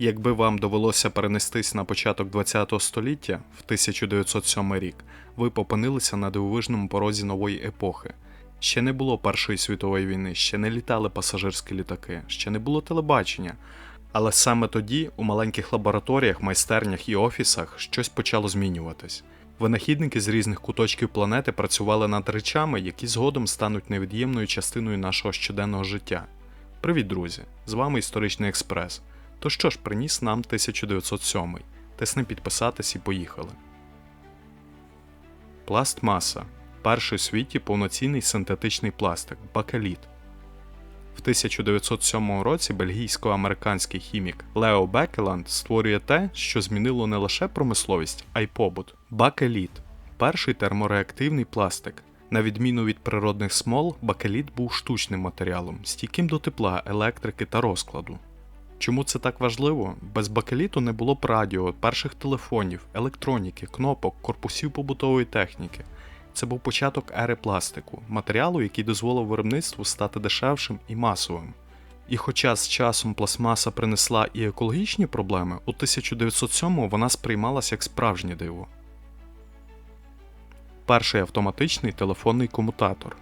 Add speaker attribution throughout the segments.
Speaker 1: Якби вам довелося перенестись на початок ХХ століття в 1907 рік, ви б опинилися на дивовижному порозі нової епохи. Ще не було Першої світової війни, ще не літали пасажирські літаки, ще не було телебачення. Але саме тоді у маленьких лабораторіях, майстернях і офісах щось почало змінюватись. Винахідники з різних куточків планети працювали над речами, які згодом стануть невід'ємною частиною нашого щоденного життя. Привіт, друзі! З вами Історичний Експрес. То що ж приніс нам 1907? Тисни підписатись і поїхали. Пластмаса. Перший у світі повноцінний синтетичний пластик бакеліт. В 1907 році бельгійсько-американський хімік Лео Бекеланд створює те, що змінило не лише промисловість, а й побут. Бакеліт перший термореактивний пластик. На відміну від природних смол, бакеліт був штучним матеріалом, стійким до тепла, електрики та розкладу. Чому це так важливо? Без бакеліту не було б радіо, перших телефонів, електроніки, кнопок, корпусів побутової техніки. Це був початок ери пластику, матеріалу, який дозволив виробництву стати дешевшим і масовим. І хоча з часом пластмаса принесла і екологічні проблеми, у 1907-му вона сприймалася як справжнє диво. Перший автоматичний телефонний комутатор.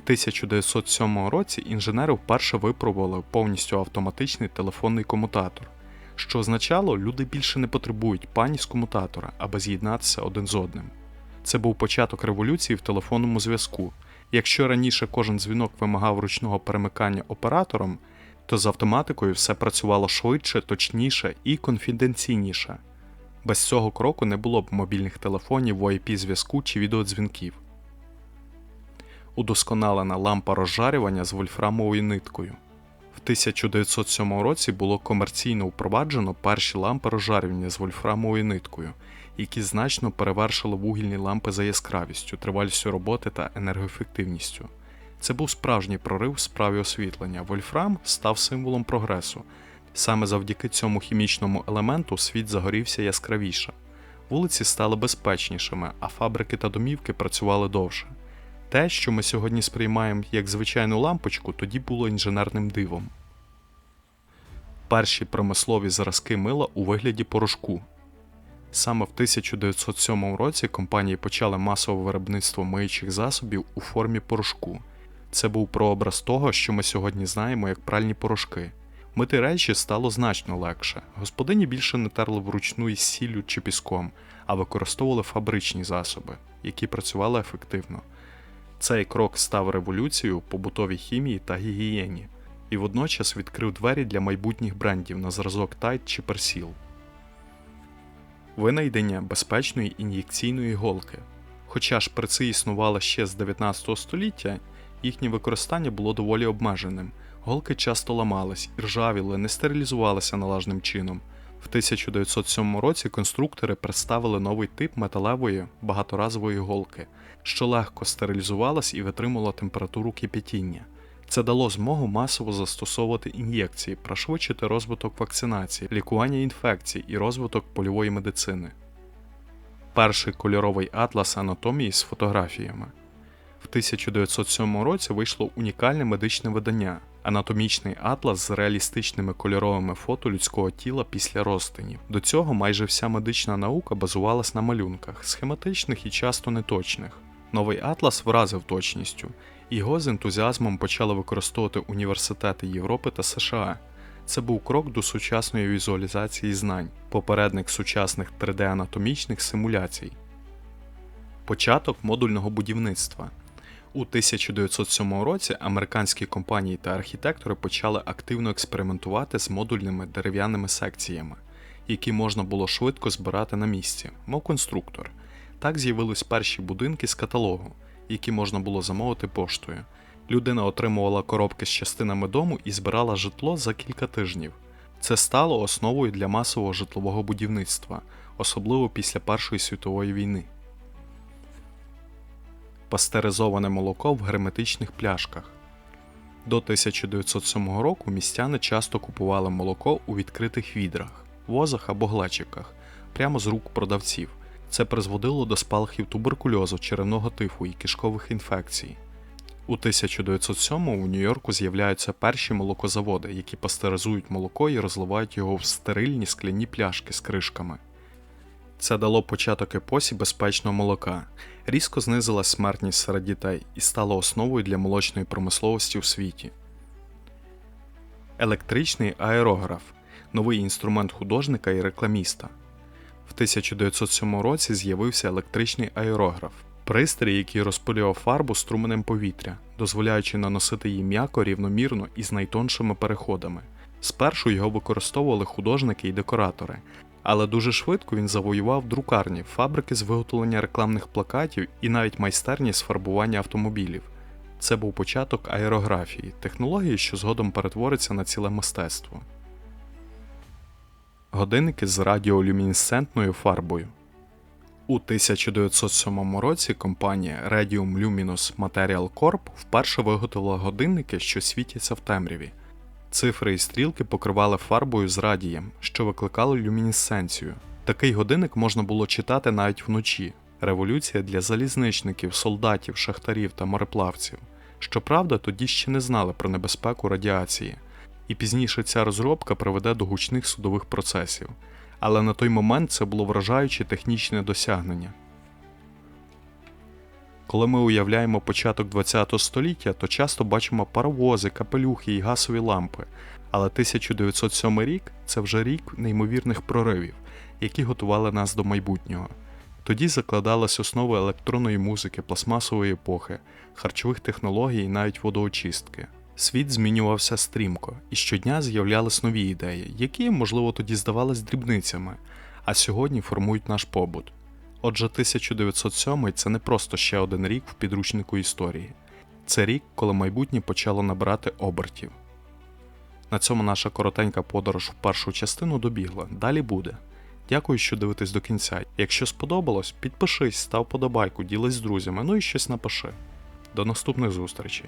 Speaker 1: В 1907 році інженери вперше випробували повністю автоматичний телефонний комутатор, що означало, люди більше не потребують пані з комутатора, аби з'єднатися один з одним. Це був початок революції в телефонному зв'язку. Якщо раніше кожен дзвінок вимагав ручного перемикання оператором, то з автоматикою все працювало швидше, точніше і конфіденційніше. Без цього кроку не було б мобільних телефонів, VoIP зв'язку чи відеодзвінків. Удосконалена лампа розжарювання з вольфрамовою ниткою. В 1907 році було комерційно впроваджено перші лампи розжарювання з вольфрамовою ниткою, які значно перевершили вугільні лампи за яскравістю, тривалістю роботи та енергоефективністю. Це був справжній прорив в справі освітлення. Вольфрам став символом прогресу. Саме завдяки цьому хімічному елементу світ загорівся яскравіше. Вулиці стали безпечнішими, а фабрики та домівки працювали довше. Те, що ми сьогодні сприймаємо як звичайну лампочку, тоді було інженерним дивом. Перші промислові зразки мила у вигляді порошку. Саме в 1907 році компанії почали масове виробництво миючих засобів у формі порошку. Це був прообраз того, що ми сьогодні знаємо як пральні порошки. Мити речі стало значно легше. Господині більше не терли вручну із сіллю чи піском, а використовували фабричні засоби, які працювали ефективно. Цей крок став революцією побутовій хімії та гігієні і водночас відкрив двері для майбутніх брендів на зразок Tide чи Persil. Винайдення безпечної ін'єкційної голки. Хоча шприци існували ще з 19 століття, їхнє використання було доволі обмеженим. Голки часто ламались, іржавіли, не стерилізувалися належним чином. В 1907 році конструктори представили новий тип металевої багаторазової голки, що легко стерилізувалась і витримувала температуру кипятіння. Це дало змогу масово застосовувати ін'єкції, пришвидшити розвиток вакцинації, лікування інфекцій і розвиток польової медицини. Перший кольоровий атлас анатомії з фотографіями. В 1907 році вийшло унікальне медичне видання анатомічний атлас з реалістичними кольоровими фото людського тіла після розтинів. До цього майже вся медична наука базувалась на малюнках, схематичних і часто неточних. Новий атлас вразив точністю, його з ентузіазмом почали використовувати університети Європи та США. Це був крок до сучасної візуалізації знань, попередник сучасних 3D-анатомічних симуляцій. Початок модульного будівництва. У 1907 році американські компанії та архітектори почали активно експериментувати з модульними дерев'яними секціями, які можна було швидко збирати на місці, мов конструктор. Так з'явились перші будинки з каталогу, які можна було замовити поштою. Людина отримувала коробки з частинами дому і збирала житло за кілька тижнів. Це стало основою для масового житлового будівництва, особливо після Першої світової війни. Пастеризоване молоко в герметичних пляшках. До 1907 року містяни часто купували молоко у відкритих відрах, возах або глечиках, прямо з рук продавців. Це призводило до спалахів туберкульозу, черевного тифу і кишкових інфекцій. У 1907-му у Нью-Йорку з'являються перші молокозаводи, які пастеризують молоко і розливають його в стерильні скляні пляшки з кришками. Це дало початок епосі безпечного молока, різко знизила смертність серед дітей і стало основою для молочної промисловості у світі. Електричний аерограф новий інструмент художника і рекламіста. В 1907 році з'явився електричний аерограф, пристрій, який розпилював фарбу струменем повітря, дозволяючи наносити її м'яко, рівномірно і з найтоншими переходами. Спершу його використовували художники і декоратори, але дуже швидко він завоював друкарні, фабрики з виготовлення рекламних плакатів і навіть майстерні з фарбування автомобілів. Це був початок аерографії, технології, що згодом перетвориться на ціле мистецтво. Годинники з радіолюмінесцентною фарбою. У 1907 році компанія Radium Luminous Material Corp вперше виготовила годинники, що світяться в темряві. Цифри і стрілки покривали фарбою з радієм, що викликало люмінесценцію. Такий годинник можна було читати навіть вночі. Революція для залізничників, солдатів, шахтарів та мореплавців. Щоправда, тоді ще не знали про небезпеку радіації, і пізніше ця розробка приведе до гучних судових процесів. Але на той момент це було вражаюче технічне досягнення. Коли ми уявляємо початок ХХ століття, то часто бачимо паровози, капелюхи і гасові лампи. Але 1907 рік це вже рік неймовірних проривів, які готували нас до майбутнього. Тоді закладалась основи електронної музики, пластмасової епохи, харчових технологій і навіть водоочистки. Світ змінювався стрімко, і щодня з'являлись нові ідеї, які, можливо, тоді здавались дрібницями, а сьогодні формують наш побут. Отже, 1907 це не просто ще один рік в підручнику історії. Це рік, коли майбутнє почало набирати обертів. На цьому наша коротенька подорож в першу частину добігла. Далі буде. Дякую, що дивитесь до кінця. Якщо сподобалось, підпишись, став подобайку, ділись з друзями, ну і щось напиши. До наступних зустрічей!